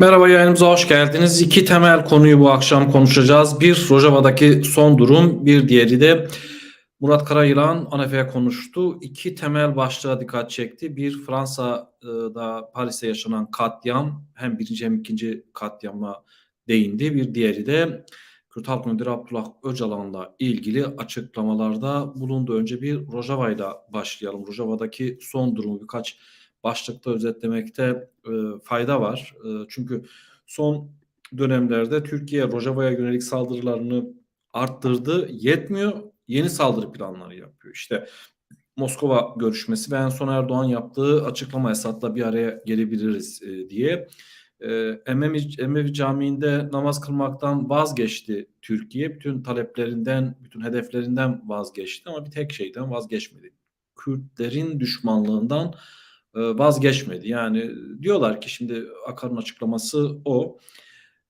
Merhaba yayınımıza hoş geldiniz. İki temel konuyu bu akşam konuşacağız. Bir Rojava'daki son durum, bir diğeri de Murat Karayılan ANEF'e konuştu. İki temel başlığa dikkat çekti. Bir Fransa'da Paris'te yaşanan katliam hem birinci hem ikinci katliamla değindi. Bir diğeri de Kürt Halk Müdürü Abdullah Öcalan'la ilgili açıklamalarda bulundu. Önce bir Rojava'yla başlayalım. Rojava'daki son durumu birkaç başlıkta özetlemekte e, fayda var. E, çünkü son dönemlerde Türkiye Rojava'ya yönelik saldırılarını arttırdı. Yetmiyor. Yeni saldırı planları yapıyor. İşte Moskova görüşmesi ve en son Erdoğan yaptığı açıklama Esad'la bir araya gelebiliriz e, diye. E, Emevi, Camii'nde namaz kılmaktan vazgeçti Türkiye. Bütün taleplerinden, bütün hedeflerinden vazgeçti ama bir tek şeyden vazgeçmedi. Kürtlerin düşmanlığından vazgeçmedi. Yani diyorlar ki şimdi Akar'ın açıklaması o.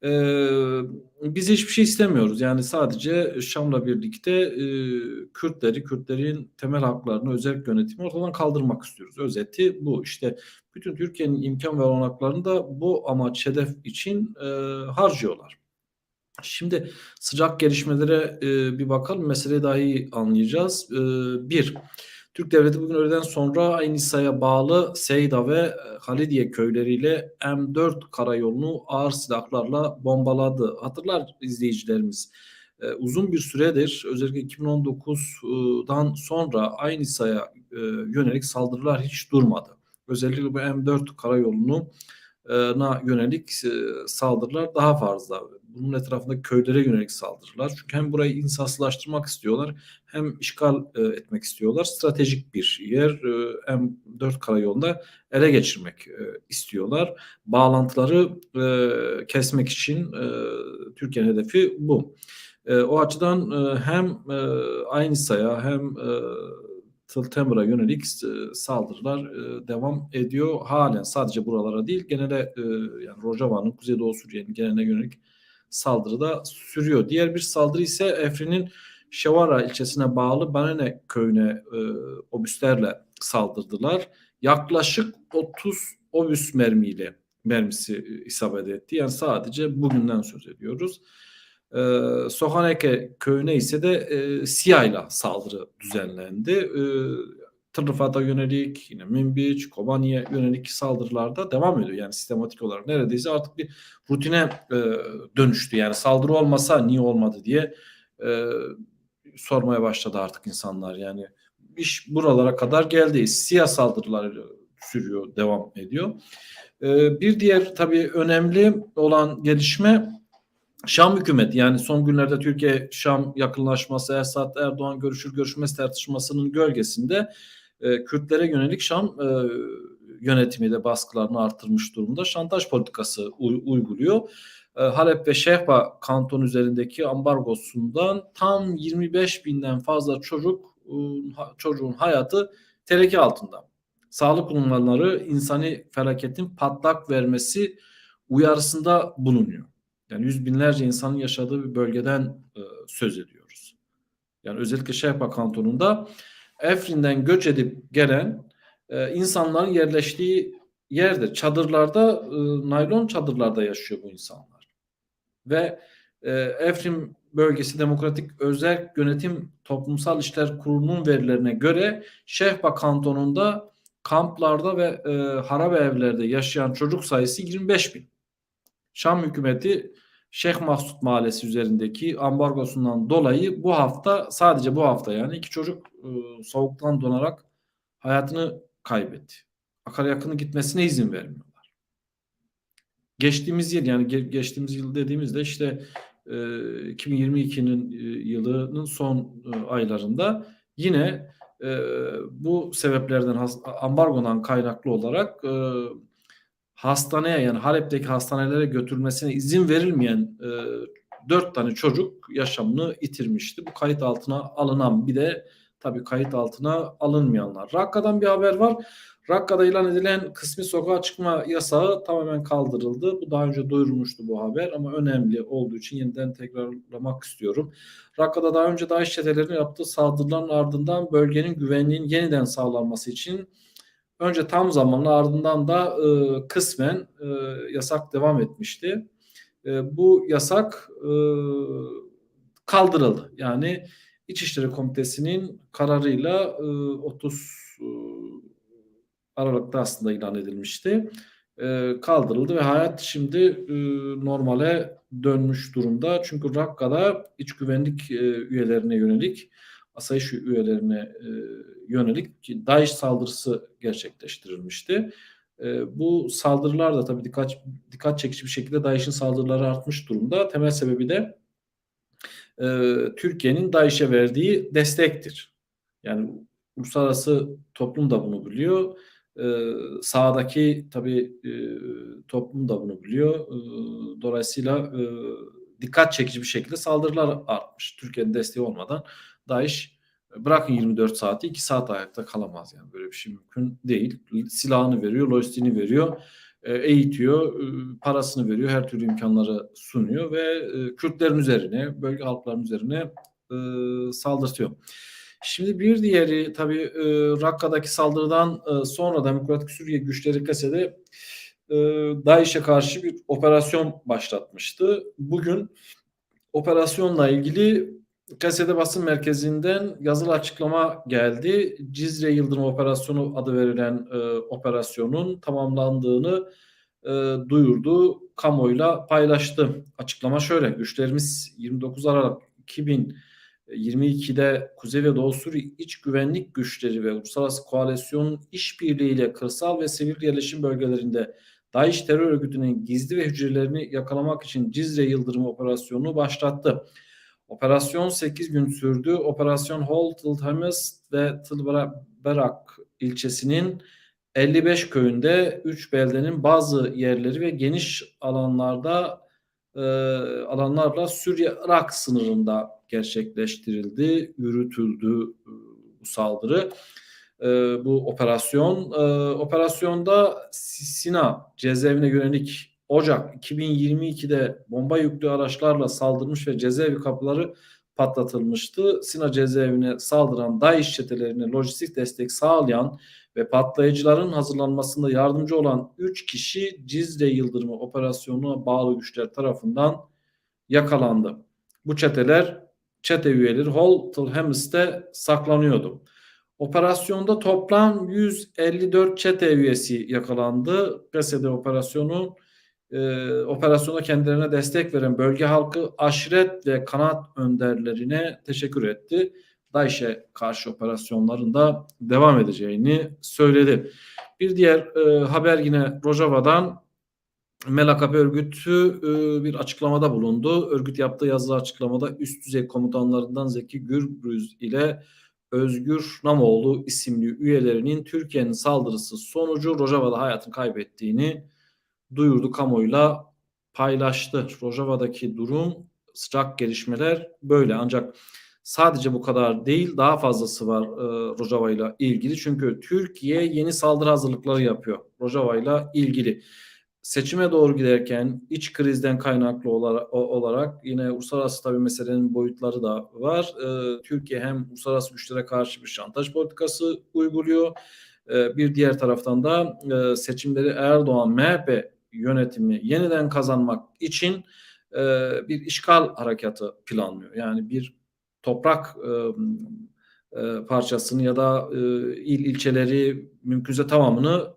Ee, biz hiçbir şey istemiyoruz. Yani sadece Şam'la birlikte e, Kürtleri, Kürtlerin temel haklarını, özel yönetimi ortadan kaldırmak istiyoruz. Özeti bu. İşte bütün Türkiye'nin imkan ve olanaklarını da bu amaç, hedef için e, harcıyorlar. Şimdi sıcak gelişmelere e, bir bakalım. Meseleyi daha iyi anlayacağız. E, bir, Türk Devleti bugün öğleden sonra Aynisa'ya bağlı Seyda ve e, Halidiye köyleriyle M4 karayolunu ağır silahlarla bombaladı. Hatırlar izleyicilerimiz. E, uzun bir süredir özellikle 2019'dan sonra Aynisa'ya e, yönelik saldırılar hiç durmadı. Özellikle bu M4 karayolunu na yönelik saldırılar daha fazla. Bunun etrafında köylere yönelik saldırılar. Çünkü hem burayı insaslaştırmak istiyorlar hem işgal etmek istiyorlar. Stratejik bir yer M4 karayolunda ele geçirmek istiyorlar. Bağlantıları kesmek için Türkiye'nin hedefi bu. O açıdan hem aynı saya hem Tıltemir'e yönelik e, saldırılar e, devam ediyor. Halen sadece buralara değil genele e, yani Rojava'nın Kuzeydoğu Suriye'nin geneline yönelik saldırı da sürüyor. Diğer bir saldırı ise Efrin'in Şevara ilçesine bağlı Banane köyüne obüslerle saldırdılar. Yaklaşık 30 obüs mermiyle mermisi isabet etti. Yani sadece bugünden söz ediyoruz. E, Sohaneke köyüne ise de e, SİHA ile saldırı düzenlendi. E, Tırrıfat'a yönelik, yine Minbiç, Kobani'ye yönelik saldırılarda devam ediyor. Yani sistematik olarak neredeyse artık bir rutine e, dönüştü. Yani saldırı olmasa niye olmadı diye e, sormaya başladı artık insanlar. Yani iş buralara kadar geldi. Siyah saldırılar sürüyor, devam ediyor. E, bir diğer tabii önemli olan gelişme Şam hükümeti yani son günlerde Türkiye Şam yakınlaşması Esad Erdoğan görüşür görüşmez tartışmasının gölgesinde e, Kürtlere yönelik Şam e, yönetimi de baskılarını artırmış durumda. Şantaj politikası uyguluyor. E, Halep ve Şehba kanton üzerindeki ambargosundan tam 25 binden fazla çocuk e, çocuğun hayatı tehlike altında. Sağlık uzmanları insani felaketin patlak vermesi uyarısında bulunuyor. Yani yüz binlerce insanın yaşadığı bir bölgeden e, söz ediyoruz. Yani özellikle Şehpa kantonunda Efrin'den göç edip gelen e, insanların yerleştiği yerde çadırlarda e, naylon çadırlarda yaşıyor bu insanlar. Ve e, Efrin bölgesi Demokratik Özel Yönetim Toplumsal İşler Kurulu'nun verilerine göre Şehpa kantonunda kamplarda ve e, harabe evlerde yaşayan çocuk sayısı 25 bin. Şam hükümeti Şeyh Mahsut Mahallesi üzerindeki ambargosundan dolayı bu hafta sadece bu hafta yani iki çocuk e, soğuktan donarak hayatını kaybetti. Akaryakının gitmesine izin vermiyorlar. Geçtiğimiz yıl yani ge- geçtiğimiz yıl dediğimizde işte e, 2022'nin e, yılının son e, aylarında yine e, bu sebeplerden ambargodan kaynaklı olarak e, hastaneye yani Halep'teki hastanelere götürülmesine izin verilmeyen e, 4 tane çocuk yaşamını yitirmişti. Bu kayıt altına alınan bir de tabii kayıt altına alınmayanlar. Rakka'dan bir haber var. Rakka'da ilan edilen kısmi sokağa çıkma yasağı tamamen kaldırıldı. Bu daha önce duyurulmuştu bu haber ama önemli olduğu için yeniden tekrarlamak istiyorum. Rakka'da daha önce DAEŞ çetelerinin yaptığı saldırıların ardından bölgenin güvenliğinin yeniden sağlanması için önce tam zamanlı ardından da e, kısmen e, yasak devam etmişti. E, bu yasak e, kaldırıldı. Yani İçişleri Komitesi'nin kararıyla e, 30 e, Aralık'ta aslında ilan edilmişti. E, kaldırıldı ve hayat şimdi e, normale dönmüş durumda. Çünkü Rakka'da iç güvenlik e, üyelerine yönelik, asayiş üyelerine e, yönelik DAEŞ saldırısı gerçekleştirilmişti. E, bu saldırılar da tabii dikkat dikkat çekici bir şekilde DAEŞ'in saldırıları artmış durumda. Temel sebebi de e, Türkiye'nin DAEŞ'e verdiği destektir. Yani uluslararası toplum da bunu biliyor. E, sahadaki tabii e, toplum da bunu biliyor. E, dolayısıyla e, dikkat çekici bir şekilde saldırılar artmış. Türkiye'nin desteği olmadan DAEŞ bırakın 24 saati 2 saat ayakta kalamaz yani böyle bir şey mümkün değil. Silahını veriyor, lojistiğini veriyor, e, eğitiyor, e, parasını veriyor, her türlü imkanları sunuyor ve e, Kürtlerin üzerine, bölge halkların üzerine saldırtıyor. Şimdi bir diğeri tabii Rakka'daki saldırıdan sonra Demokratik Suriye güçleri Kase'de DAEŞ'e karşı bir operasyon başlatmıştı. Bugün operasyonla ilgili Kasede basın merkezinden yazılı açıklama geldi. Cizre Yıldırım Operasyonu adı verilen e, operasyonun tamamlandığını e, duyurdu. Kamuoyuyla paylaştı. Açıklama şöyle. Güçlerimiz 29 Aralık 2022'de Kuzey ve Doğu Suriye iç güvenlik güçleri ve uluslararası koalisyonun işbirliğiyle kırsal ve sivil yerleşim bölgelerinde DAEŞ terör örgütünün gizli ve hücrelerini yakalamak için Cizre Yıldırım Operasyonu başlattı. Operasyon 8 gün sürdü. Operasyon Hol, Tılhamis ve Tılberak ilçesinin 55 köyünde 3 beldenin bazı yerleri ve geniş alanlarda e, alanlarla Suriye-Irak sınırında gerçekleştirildi, yürütüldü e, bu saldırı. E, bu operasyon. E, operasyonda Sina cezaevine yönelik Ocak 2022'de bomba yüklü araçlarla saldırmış ve cezaevi kapıları patlatılmıştı. Sina cezaevine saldıran DAEŞ çetelerine lojistik destek sağlayan ve patlayıcıların hazırlanmasında yardımcı olan 3 kişi Cizre Yıldırımı operasyonuna bağlı güçler tarafından yakalandı. Bu çeteler çete üyeleri Holtel Hemis'te saklanıyordu. Operasyonda toplam 154 çete üyesi yakalandı. PSD operasyonu e, operasyona kendilerine destek veren bölge halkı aşiret ve kanat önderlerine teşekkür etti. DAEŞ'e karşı operasyonlarında devam edeceğini söyledi. Bir diğer e, haber yine Rojava'dan MLKP örgütü e, bir açıklamada bulundu. Örgüt yaptığı yazılı açıklamada üst düzey komutanlarından Zeki Gürbüz ile Özgür Namoğlu isimli üyelerinin Türkiye'nin saldırısı sonucu Rojava'da hayatını kaybettiğini duyurdu kamuoyuyla paylaştı. Rojava'daki durum sıcak gelişmeler böyle ancak sadece bu kadar değil daha fazlası var e, Rojava ile ilgili. Çünkü Türkiye yeni saldırı hazırlıkları yapıyor Rojava ile ilgili. Seçime doğru giderken iç krizden kaynaklı olarak, yine uluslararası tabi meselenin boyutları da var. E, Türkiye hem uluslararası güçlere karşı bir şantaj politikası uyguluyor. E, bir diğer taraftan da e, seçimleri Erdoğan MHP yönetimi yeniden kazanmak için e, bir işgal harekatı planlıyor. Yani bir toprak e, e, parçasını ya da e, il ilçeleri mümkünse tamamını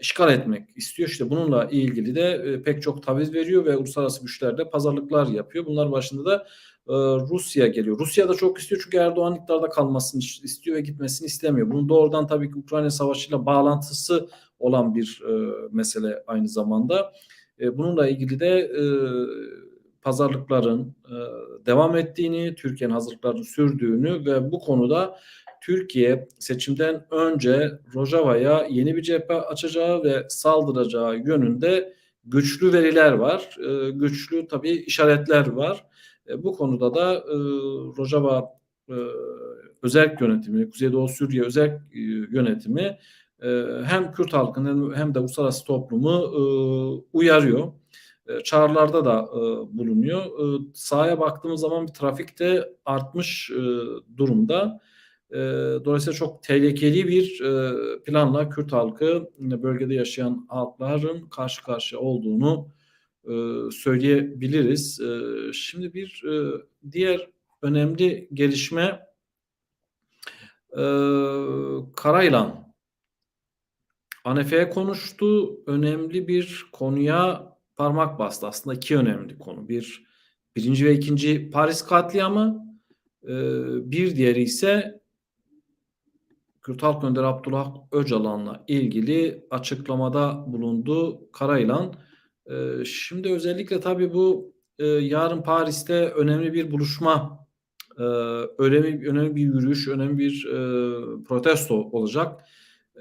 işgal etmek istiyor. İşte bununla ilgili de e, pek çok taviz veriyor ve uluslararası güçlerde pazarlıklar yapıyor. Bunlar başında da e, Rusya geliyor. Rusya da çok istiyor çünkü Erdoğan iktidarda kalmasını istiyor ve gitmesini istemiyor. Bunun doğrudan tabii ki Ukrayna Savaşı'yla bağlantısı olan bir e, mesele aynı zamanda. E, bununla ilgili de e, pazarlıkların e, devam ettiğini, Türkiye'nin hazırlıklarını sürdüğünü ve bu konuda Türkiye seçimden önce Rojava'ya yeni bir cephe açacağı ve saldıracağı yönünde güçlü veriler var. E, güçlü tabii işaretler var. E, bu konuda da e, Rojava e, özel yönetimi, Kuzeydoğu Suriye özel e, yönetimi hem Kürt halkının hem de uluslararası toplumu e, uyarıyor. E, çağrılarda da e, bulunuyor. Sahaya baktığımız zaman bir trafikte artmış durumda. Dolayısıyla çok tehlikeli bir planla Kürt halkı bölgede yaşayan halkların karşı karşıya olduğunu söyleyebiliriz. Şimdi bir diğer önemli gelişme Karaylan Anefe'ye konuştu. Önemli bir konuya parmak bastı. Aslında iki önemli konu. Bir birinci ve ikinci Paris katliamı. E, bir diğeri ise Kürt Halk Önderi Abdullah Öcalan'la ilgili açıklamada bulundu Karaylan. E, şimdi özellikle tabii bu e, yarın Paris'te önemli bir buluşma, e, önemli, önemli bir yürüyüş, önemli bir e, protesto olacak.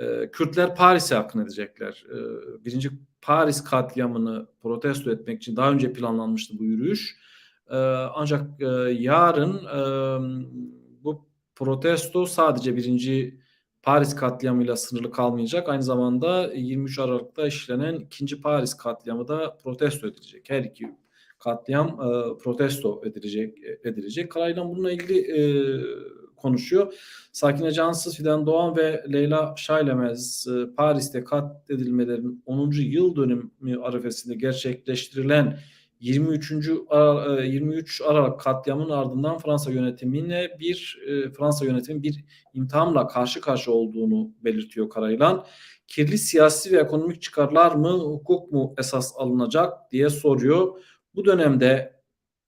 E, Kürtler Paris'e akın edecekler. E, birinci Paris katliamını protesto etmek için daha önce planlanmıştı bu yürüyüş. E, ancak e, yarın e, bu protesto sadece birinci Paris katliamıyla sınırlı kalmayacak. Aynı zamanda 23 Aralık'ta işlenen ikinci Paris katliamı da protesto edilecek. Her iki katliam e, protesto edilecek. edilecek. Karaylan bununla ilgili e, konuşuyor. Sakine Cansız, Fidan Doğan ve Leyla Şaylemez e, Paris'te katledilmelerin 10. yıl dönümü arifesinde gerçekleştirilen 23. 23 Aralık katliamının ardından Fransa yönetimine bir e, Fransa yönetimi bir imtihanla karşı karşı olduğunu belirtiyor Karaylan. Kirli siyasi ve ekonomik çıkarlar mı, hukuk mu esas alınacak diye soruyor. Bu dönemde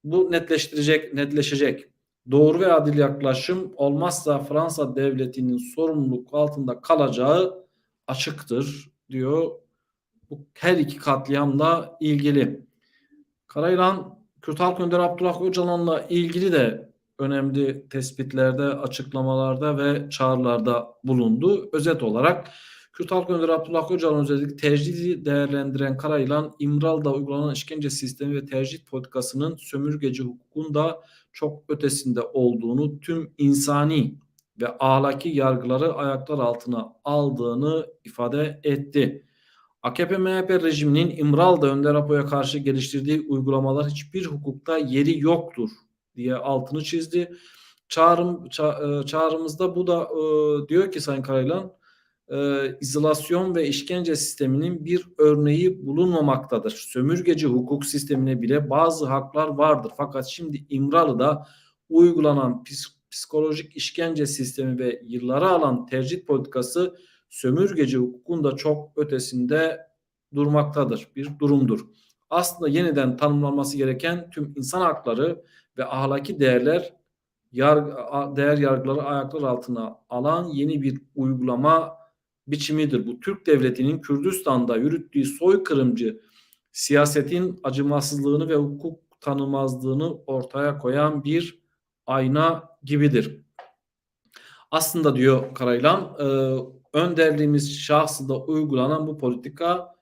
bu netleştirecek, netleşecek. Doğru ve adil yaklaşım olmazsa Fransa devletinin sorumluluk altında kalacağı açıktır diyor. Bu her iki katliamla ilgili. Karayılan Kürt Halk Önderi Abdullah Öcalan'la ilgili de önemli tespitlerde, açıklamalarda ve çağrılarda bulundu. Özet olarak Kürt Halk Önderi Abdullah Öcalan özellikle tercihi değerlendiren Karayılan, İmral'da uygulanan işkence sistemi ve tercih politikasının sömürgeci hukukun da çok ötesinde olduğunu, tüm insani ve ahlaki yargıları ayaklar altına aldığını ifade etti. AKP-MHP rejiminin İmralı'da Önder Apo'ya karşı geliştirdiği uygulamalar hiçbir hukukta yeri yoktur diye altını çizdi. Çağrım, ça, e, çağrımızda bu da e, diyor ki Sayın Karaylan e, izolasyon ve işkence sisteminin bir örneği bulunmamaktadır. Sömürgeci hukuk sistemine bile bazı haklar vardır. Fakat şimdi İmralı'da uygulanan psikolojik işkence sistemi ve yıllara alan tercih politikası sömürgeci hukukun da çok ötesinde durmaktadır. Bir durumdur. Aslında yeniden tanımlanması gereken tüm insan hakları ve ahlaki değerler yargı, değer yargıları ayaklar altına alan yeni bir uygulama biçimidir. Bu Türk devletinin Kürdistan'da yürüttüğü soykırımcı siyasetin acımasızlığını ve hukuk tanımazlığını ortaya koyan bir ayna gibidir. Aslında diyor Karaylan, e, önderliğimiz şahsında uygulanan bu politika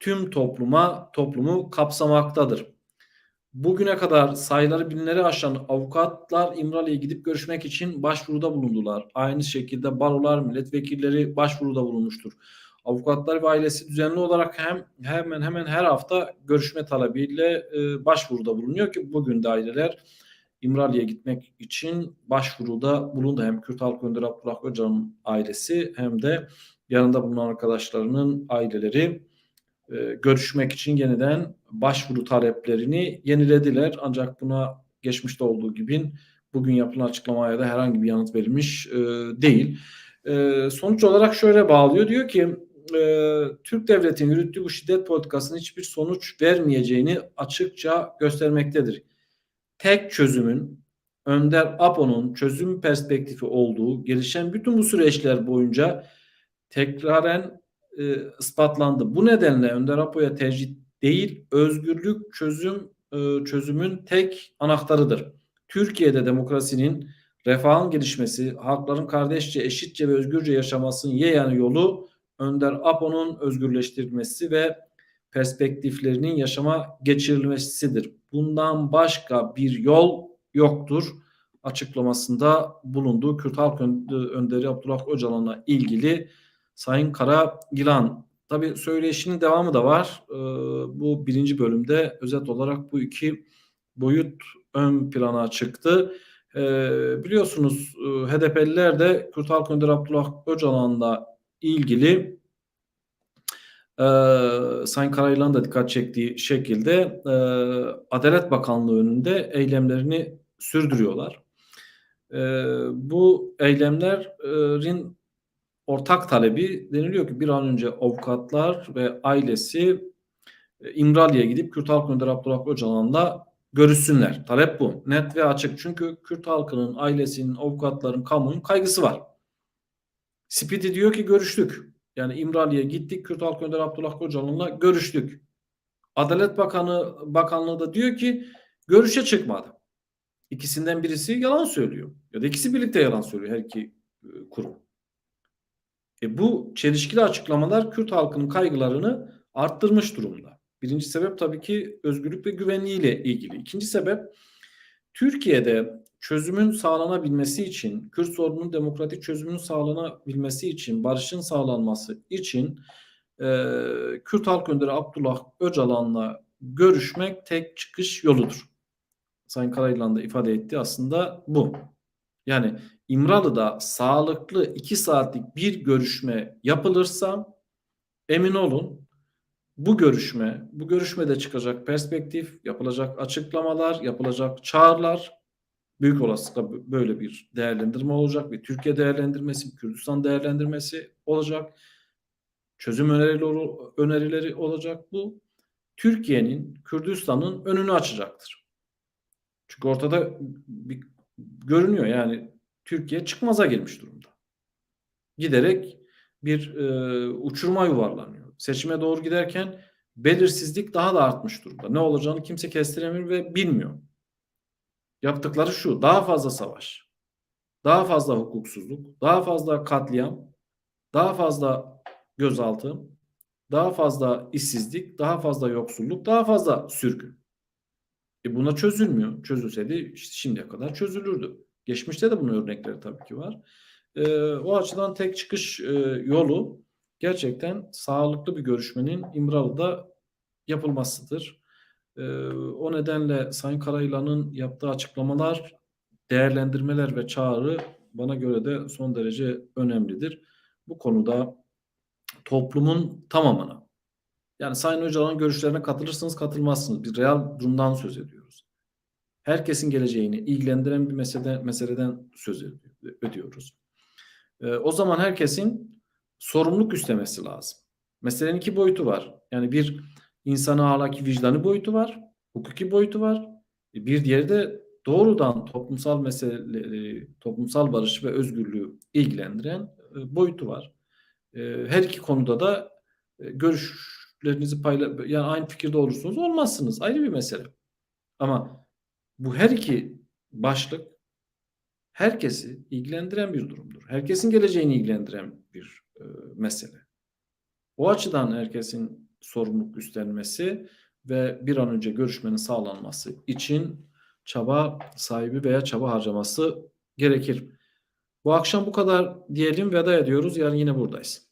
tüm topluma toplumu kapsamaktadır. Bugüne kadar sayıları binleri aşan avukatlar İmralı'ya gidip görüşmek için başvuruda bulundular. Aynı şekilde barolar, milletvekilleri başvuruda bulunmuştur. Avukatlar ve ailesi düzenli olarak hem hemen hemen her hafta görüşme talebiyle e, başvuruda bulunuyor ki bugün de aileler İmralı'ya gitmek için başvuruda bulundu. Hem Kürt Halk Önderi Abdullah Öcalan'ın ailesi hem de yanında bulunan arkadaşlarının aileleri görüşmek için yeniden başvuru taleplerini yenilediler. Ancak buna geçmişte olduğu gibi bugün yapılan açıklamaya da herhangi bir yanıt verilmiş e, değil. E, sonuç olarak şöyle bağlıyor. Diyor ki e, Türk devletinin yürüttüğü bu şiddet politikasının hiçbir sonuç vermeyeceğini açıkça göstermektedir tek çözümün Önder Apo'nun çözüm perspektifi olduğu gelişen bütün bu süreçler boyunca tekraren e, ispatlandı. Bu nedenle Önder Apo'ya tercih değil, özgürlük çözüm e, çözümün tek anahtarıdır. Türkiye'de demokrasinin, refahın gelişmesi, halkların kardeşçe, eşitçe ve özgürce yaşamasının yegane yolu Önder Apo'nun özgürleştirilmesi ve perspektiflerinin yaşama geçirilmesidir. Bundan başka bir yol yoktur açıklamasında bulunduğu Kürt Halk Önderi Abdullah Öcalan'la ilgili Sayın Kara Gilan. Tabi söyleşinin devamı da var. Ee, bu birinci bölümde özet olarak bu iki boyut ön plana çıktı. Eee, biliyorsunuz eee, HDP'liler de Kürt Halk Önderi Abdullah Öcalan'la ilgili eee Sayın Karayılan da dikkat çektiği şekilde eee, Adalet Bakanlığı önünde eylemlerini sürdürüyorlar. Eee, bu eylemlerin ortak talebi deniliyor ki bir an önce avukatlar ve ailesi e, İmralı'ya gidip Kürt Halk Önderi Abdullah Öcalan'la görüşsünler. Talep bu. Net ve açık. Çünkü Kürt halkının, ailesinin, avukatların, kamunun kaygısı var. Spiti diyor ki görüştük. Yani İmralı'ya gittik. Kürt Halk Önderi Abdullah Öcalan'la görüştük. Adalet Bakanı Bakanlığı da diyor ki görüşe çıkmadı. İkisinden birisi yalan söylüyor. Ya da ikisi birlikte yalan söylüyor her iki e, kurum. E bu çelişkili açıklamalar Kürt halkının kaygılarını arttırmış durumda. Birinci sebep tabii ki özgürlük ve güvenliğiyle ilgili. İkinci sebep Türkiye'de çözümün sağlanabilmesi için, Kürt sorununun demokratik çözümünün sağlanabilmesi için, barışın sağlanması için e, Kürt Halk Önderi Abdullah Öcalan'la görüşmek tek çıkış yoludur. Sayın Karayılan da ifade etti aslında bu. Yani İmralı'da sağlıklı iki saatlik bir görüşme yapılırsa emin olun bu görüşme, bu görüşmede çıkacak perspektif, yapılacak açıklamalar, yapılacak çağrılar büyük olasılıkla böyle bir değerlendirme olacak. Bir Türkiye değerlendirmesi, Kürdistan değerlendirmesi olacak. Çözüm önerileri, önerileri olacak. Bu Türkiye'nin, Kürdistan'ın önünü açacaktır. Çünkü ortada bir görünüyor yani Türkiye çıkmaza girmiş durumda. Giderek bir e, uçuruma yuvarlanıyor. Seçime doğru giderken belirsizlik daha da artmış durumda. Ne olacağını kimse kestiremiyor ve bilmiyor. Yaptıkları şu, daha fazla savaş, daha fazla hukuksuzluk, daha fazla katliam, daha fazla gözaltı, daha fazla işsizlik, daha fazla yoksulluk, daha fazla sürgün. E buna çözülmüyor. Çözülseydi şimdiye kadar çözülürdü. Geçmişte de bunun örnekleri tabii ki var. E, o açıdan tek çıkış e, yolu gerçekten sağlıklı bir görüşmenin İmralı'da yapılmasıdır. E, o nedenle Sayın Karayılan'ın yaptığı açıklamalar, değerlendirmeler ve çağrı bana göre de son derece önemlidir. Bu konuda toplumun tamamına yani Sayın Öcalan'ın görüşlerine katılırsınız katılmazsınız. Bir real durumdan söz ediyoruz. Herkesin geleceğini ilgilendiren bir meselede, meseleden söz ediyoruz. Ee, o zaman herkesin sorumluluk üstlemesi lazım. Meselenin iki boyutu var. Yani bir insana ahlaki vicdanı boyutu var, hukuki boyutu var. Bir diğeri de doğrudan toplumsal meseleleri, toplumsal barış ve özgürlüğü ilgilendiren e, boyutu var. E, her iki konuda da e, görüşlerinizi payla yani aynı fikirde olursunuz olmazsınız ayrı bir mesele. Ama bu her iki başlık herkesi ilgilendiren bir durumdur. Herkesin geleceğini ilgilendiren bir e, mesele. O açıdan herkesin sorumluluk üstlenmesi ve bir an önce görüşmenin sağlanması için çaba sahibi veya çaba harcaması gerekir. Bu akşam bu kadar diyelim veda ediyoruz. Yarın yine buradayız.